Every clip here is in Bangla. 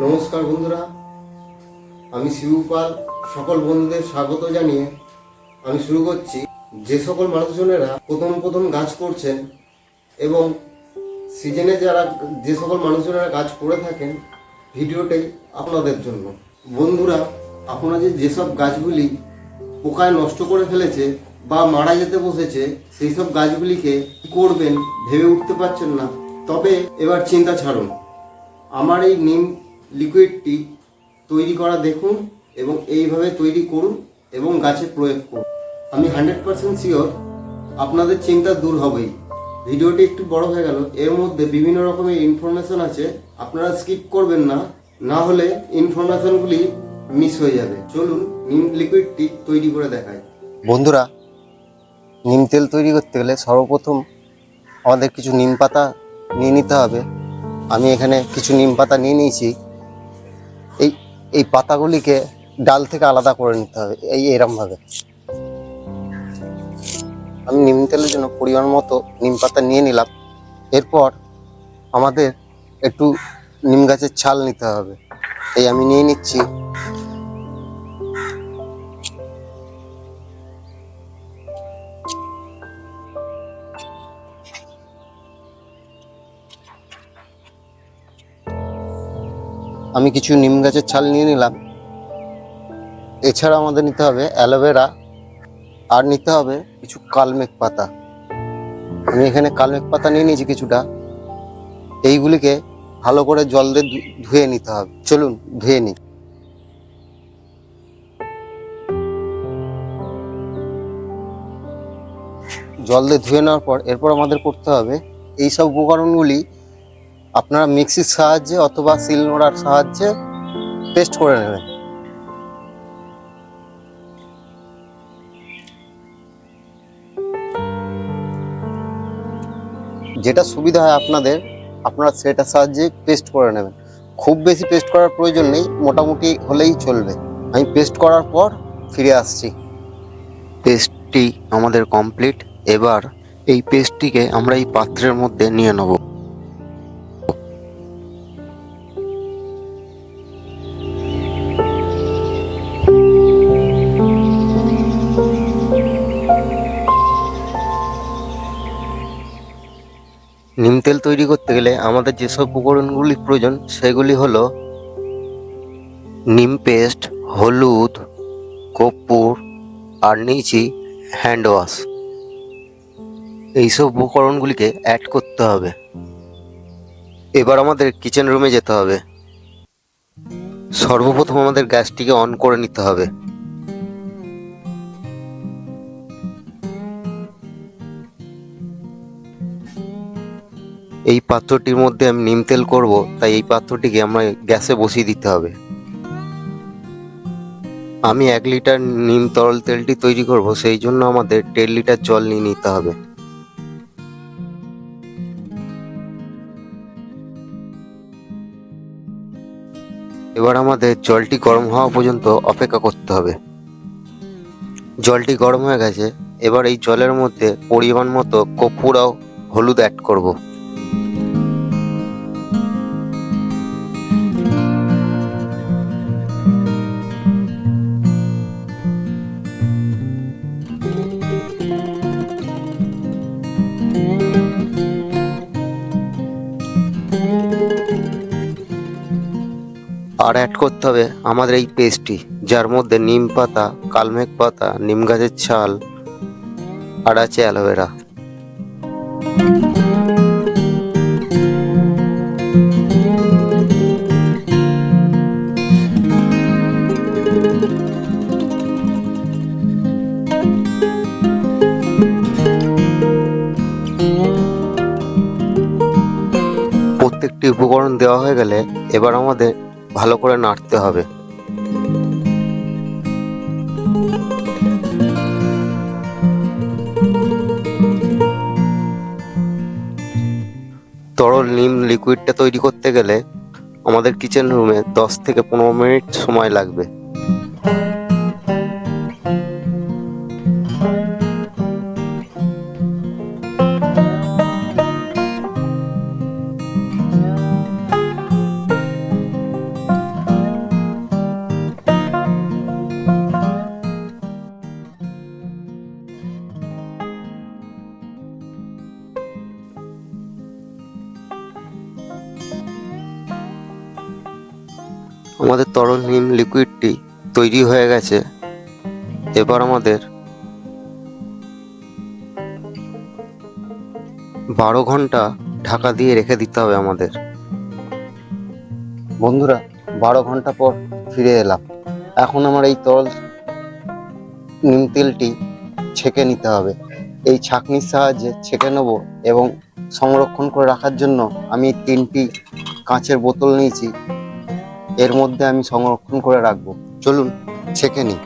নমস্কার বন্ধুরা, আমি শিবপাল সকল বন্ধুদের স্বাগত জানিয়ে আমি শুরু করছি। যে সকল মানুষজনেরা প্রথম প্রথম গাছ করছেন এবং সিজনে যারা যে সকল মানুষজনেরা গাছ করে থাকেন ভিডিওটাই আপনাদের জন্য। বন্ধুরা আপনাদের যেসব গাছগুলি পোকায় নষ্ট করে ফেলেছে বা মারা যেতে বসেছে সেই সব গাছগুলিকে কি করবেন ভেবে উঠতে পারছেন না। তবে এবার চিন্তা ছাড়ুন। আমার এই নিম লিকুইডটি তৈরি করা দেখুন এবং এইভাবে তৈরি করুন এবং গাছে প্রয়োগ করুন। আমি হান্ড্রেড পার্সেন্ট শিওর আপনাদের চিন্তা দূর হবেই। ভিডিওটি একটু বড় হয়ে গেল, এর মধ্যে বিভিন্ন রকমের ইনফরমেশন আছে, আপনারা স্কিপ করবেন না না হলে ইনফরমেশনগুলি মিস হয়ে যাবে। চলুন নিম লিকুইডটি তৈরি করে দেখাই। বন্ধুরা, নিম তেল তৈরি করতে গেলে সর্বপ্রথম আমাদের কিছু নিম পাতা নিয়ে নিতে হবে। আমি এখানে কিছু নিম পাতা নিয়ে নিয়েছি। এই পাতাগুলিকে ডাল থেকে আলাদা করে নিতে হবে, এই এরমভাবে। আমি নিম তেলের জন্য পরিমাণ মতো নিম পাতা নিয়ে নিলাম। এরপর আমাদের একটু নিম গাছের ছাল নিতে হবে। এই আমি নিয়ে নিচ্ছি। আমি কিছু নিম গাছের ছাল নিয়ে নিলাম। এছাড়া আমাদের নিতে হবে অ্যালোভেরা। আর নিতে হবে কিছু কালমেঘ পাতা। আমি এখানে কালমেঘ পাতা নিয়ে নিয়েছি কিছুটা। এইগুলিকে ভালো করে জল দিয়ে ধুয়ে নিতে হবে। চলুন, ধুয়ে নিই। জল দিয়ে ধুয়ে নেওয়ার পর এরপর আমাদের করতে হবে এই সব উপকরণগুলি আপনারা মিক্সির সাহায্যে অথবা শিলনোড়ার সাহায্যে পেস্ট করে নেবেন। যেটা সুবিধা হয় আপনাদের, আপনারা সেটার সাহায্যে পেস্ট করে নেবেন। খুব বেশি পেস্ট করার প্রয়োজন নেই, মোটামুটি হলেই চলবে। আমি পেস্ট করার পর ফিরে আসছি। পেস্টটি আমাদের কমপ্লিট, এবার এই পেস্টটিকে আমরা এই পাত্রের মধ্যে নিয়ে নেব। তৈরি করতে গেলে আমাদের যেসব উপকরণগুলি প্রয়োজন, সেগুলি হলো নিম পেস্ট, হলুদ, কর্পূর আর নিয়েছি হ্যান্ড ওয়াশ এইসব উপকরণগুলিকে অ্যাড করতে হবে। এবার আমাদের কিচেন রুমে যেতে হবে। সর্বপ্রথম আমাদের গ্যাসটিকে অন করে নিতে হবে। এই পাত্রটির মধ্যে আমি নিম তেল করব, তাই এই পাত্রটিকে আমরা গ্যাসে বসিয়ে দিতে হবে। আমি এক লিটার নিম তরল তেলটি তৈরি করব, সেই জন্য আমাদের দেড় লিটার জল নিয়ে নিতে হবে। এবার আমাদের জলটি গরম হওয়া পর্যন্ত অপেক্ষা করতে হবে। জলটি গরম হয়ে গেছে, এবার এই জলের মধ্যে পরিমাণ মতো কর্পূর ও হলুদ অ্যাড করব। আর অ্যাড করতে হবে আমাদের এই পেস্টটি, যার মধ্যে নিম পাতা, কালমেঘ পাতা, নিম গাছের ছাল আর আছে অ্যালোভেরা প্রত্যেকটি উপকরণ দেওয়া হয়ে গেলে এবার আমাদের ভালো করে নাড়তে হবে। তরল নিম লিকুইডটা তৈরি করতে গেলে আমাদের কিচেন রুমে দশ থেকে পনেরো মিনিট সময় লাগবে। তরল নিম লিকুইডটি তৈরি হয়ে গেছে। এবার আমাদের বারো ঘণ্টা ঢাকা দিয়ে রেখে দিতে হবে আমাদের। বন্ধুরা, বারো ঘণ্টা পর ফিরে এলাম। এখন আমার এই তরল নিম তেলটি ছেঁকে নিতে হবে। এই ছাঁকনির সাহায্যে ছেঁকে নেব এবং সংরক্ষণ করে রাখার জন্য আমি তিনটি কাঁচের বোতল নিয়েছি। এর মধ্যে আমি সংরক্ষণ করে রাখব। চলুন, ছেঁকে নিই।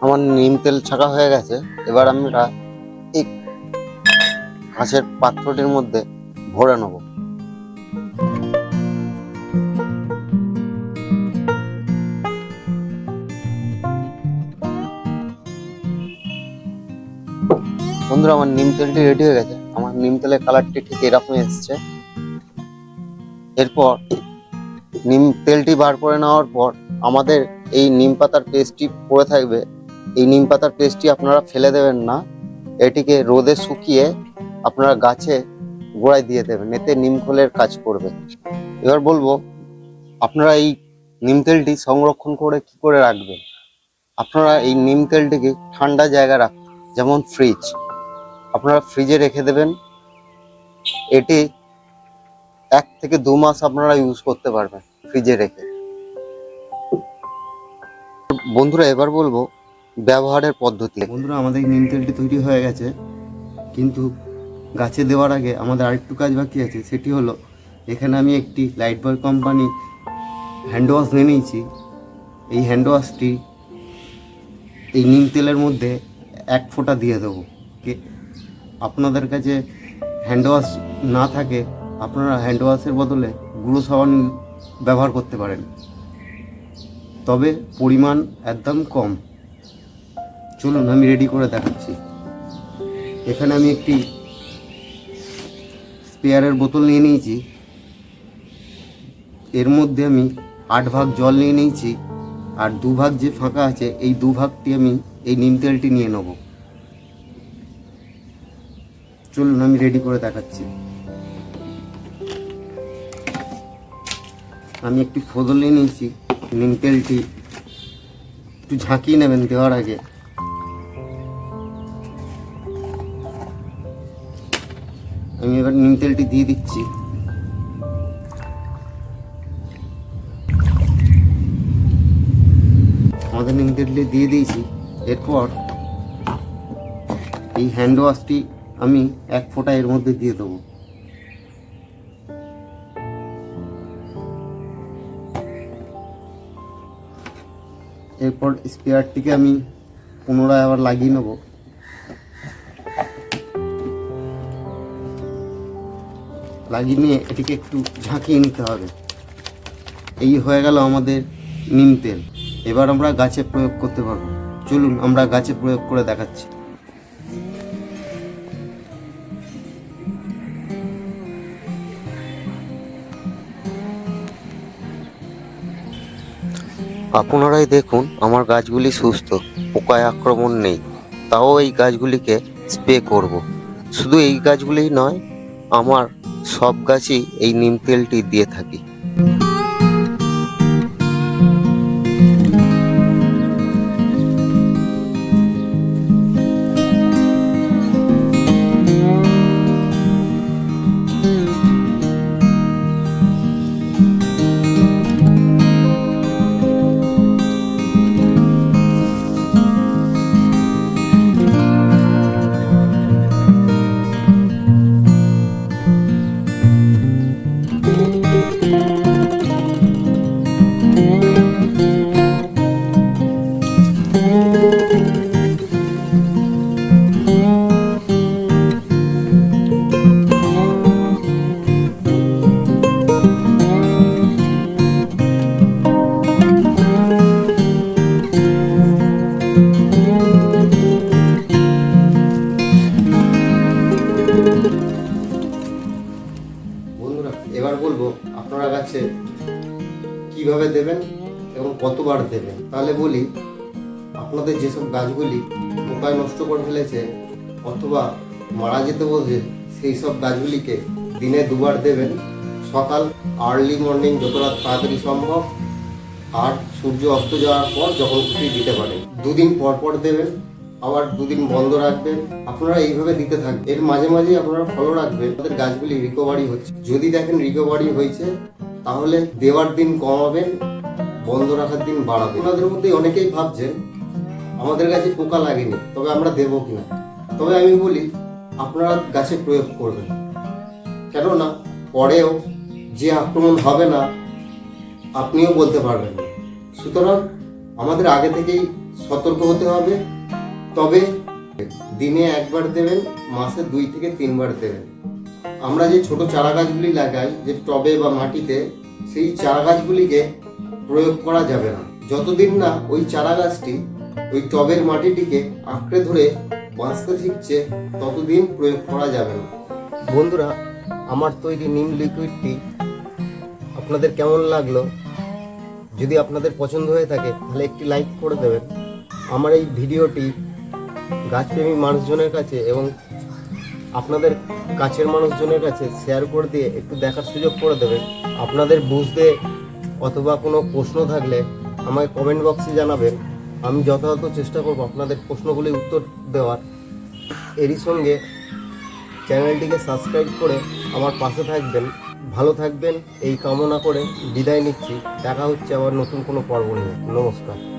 আমার নিম তেল ছাকা হয়ে গেছে। এবার আমরা এই কাঁচের পাত্রটির মধ্যে ভরে নেব। বন্ধুরা, আমার নিম তেলটি রেডি হয়ে গেছে। আমার নিম তেলের কালারটি ঠিক এরকম এসছে। এরপর নিম তেলটি বার করে নেওয়ার পর আমাদের এই নিম পাতার পেস্টটি পড়ে থাকবে। এই নিম পাতার পেস্টটি আপনারা ফেলে দেবেন না। এটিকে রোদে শুকিয়ে আপনারা গাছে গোড়ায় দিয়ে দেবেন এতে নিম খোলের কাজ করবে। এবার বলব, আপনারা এই নিম তেলটি সংরক্ষণ করে কি করে রাখবেন? আপনারা এই নিম তেলটিকে ঠান্ডা জায়গায় রাখ, যেমন ফ্রিজ আপনারা ফ্রিজে রেখে দেবেন। এটি এক থেকে দু মাস আপনারা ইউজ করতে পারবেন ফ্রিজে রেখে। বন্ধুরা, এবার বলব ব্যবহারের পদ্ধতি। বন্ধুরা, আমাদের নিম তেলটি তৈরি হয়ে গেছে, কিন্তু গাছে দেওয়ার আগে আমাদের আরেকটু কাজ বাকি আছে, সেটি হলো এখানে আমি একটি Lifebuoy company hand wash নিয়ে নিয়েছি। এই হ্যান্ড ওয়াশটি এই নিম তেলের মধ্যে এক ফোঁটা দিয়ে দেবো। আপনাদের কাছে হ্যান্ড ওয়াশ না থাকে, আপনারা হ্যান্ড ওয়াশের বদলে গুঁড়ো সাবান ব্যবহার করতে পারেন। তবে পরিমাণ একদম কম। চলুন, আমি রেডি করে দেখাচ্ছি। এখানে আমি একটি স্পেয়ারের বোতল নিয়ে নিয়েছি। এর মধ্যে আমি আট ভাগ জল নিয়ে নিয়েছি আর দু ভাগ যে ফাঁকা আছে, এই দু ভাগটি আমি এই নিম তেলটি নিয়ে নেব। চলুন, আমি রেডি করে দেখাচ্ছি। আমি একটি ফোদল নিয়ে নিয়েছি, নিম তেলটি। একটু ঝাঁকিয়ে নেবেন দেওয়ার আগে। আমি এবার নিম তেলটি দিয়ে দিচ্ছি। আমাদের নিম তেলটি দিয়ে দিয়েছি। এরপর এই হ্যান্ড ওয়াশটি আমি এক ফোঁটা এর মধ্যে দিয়ে দেবো। এরপর স্পেয়ারটিকে আমি পুনরায় আবার লাগিয়ে নেব। লাগিয়ে নিয়ে এটিকে একটু ঝাঁকিয়ে নিতে হবে। এই হয়ে গেল আমাদের নিম তেল। এবার আমরা গাছে প্রয়োগ করতে পারব। চলুন, আমরা গাছে প্রয়োগ করে দেখাচ্ছি। আপনারাই দেখুন, আমার গাছগুলি সুস্থ, পোকায় আক্রমণ নেই। তাও এই গাছগুলিকে স্প্রে করব। শুধু এই গাছগুলিই নয়, আমার সব গাছই এই নিম তেলটি দিয়ে থাকি। কতবার দেবেন তাহলে বলি, আপনাদের যেসব গাছগুলি পোকায় নষ্ট করে ফেলেছে অথবা মারা যেতে বলছে, সেই সব গাছগুলিকে দিনে দুবার দেবেন। সকাল আর্লি মর্নিং যত রাত তাড়াতাড়ি সম্ভব। আর সূর্য অস্ত যাওয়ার পর যখন খুশি দিতে পারেন। দুদিন পর পর দেবেন, আবার দুদিন বন্ধ রাখবেন। আপনারা এইভাবে দিতে থাকবেন। এর মাঝে মাঝে আপনারা ফলো রাখবেন। আমাদের গাছগুলি রিকভারি হচ্ছে। যদি দেখেন রিকভারি হয়েছে, তাহলে দেওয়ার দিন কমাবেন। বন্ধ রাখার দিন বাড়াবেন ওনাদের মধ্যে অনেকেই ভাবছেন, আমাদের গাছে পোকা লাগেনি, তবে আমরা দেবো কিনা? তবে আমি বলি, আপনারা গাছে প্রয়োগ করবেন। কেননা, পরেও যে আক্রমণ হবে না, আপনিও বলতে পারবেন। সুতরাং আমাদের আগে থেকেই সতর্ক হতে হবে। তবে দিনে একবার দেবেন, মাসে দুই থেকে তিনবার দেবেন। আমরা যে ছোট চারা গাছগুলি লাগাই, যে টবে বা মাটিতে, সেই চারা গাছগুলিকে প্রয়োগ করা যাবে না। যতদিন না ওই চারা গাছটি ওই টবের মাটিটিকে আঁকড়ে ধরে বাঁচতে শিখছে, ততদিন প্রয়োগ করা যাবে না। বন্ধুরা, আমার তৈরি নিম লিকুইডটি আপনাদের কেমন লাগল? যদি আপনাদের পছন্দ হয়ে থাকে, তাহলে একটি লাইক করে দেবেন। আমার এই ভিডিওটি গাছপ্রেমী মানুষজনের কাছে এবং আপনাদের কাছের মানুষজনের কাছে শেয়ার করে দিয়ে একটু দেখার সুযোগ করে দেবেন। আপনাদের বুঝতে অথবা কোনো প্রশ্ন থাকলে আমাকে কমেন্ট বক্সে জানাবেন। আমি যথাযথ চেষ্টা করব আপনাদের প্রশ্নগুলির উত্তর দেওয়ার। এরই সঙ্গে চ্যানেলটিকে সাবস্ক্রাইব করে আমার পাশে থাকবেন। ভালো থাকবেন, এই কামনা করে বিদায় নিচ্ছি। দেখা হচ্ছে আবার নতুন কোনো পর্ব নিয়ে। নমস্কার।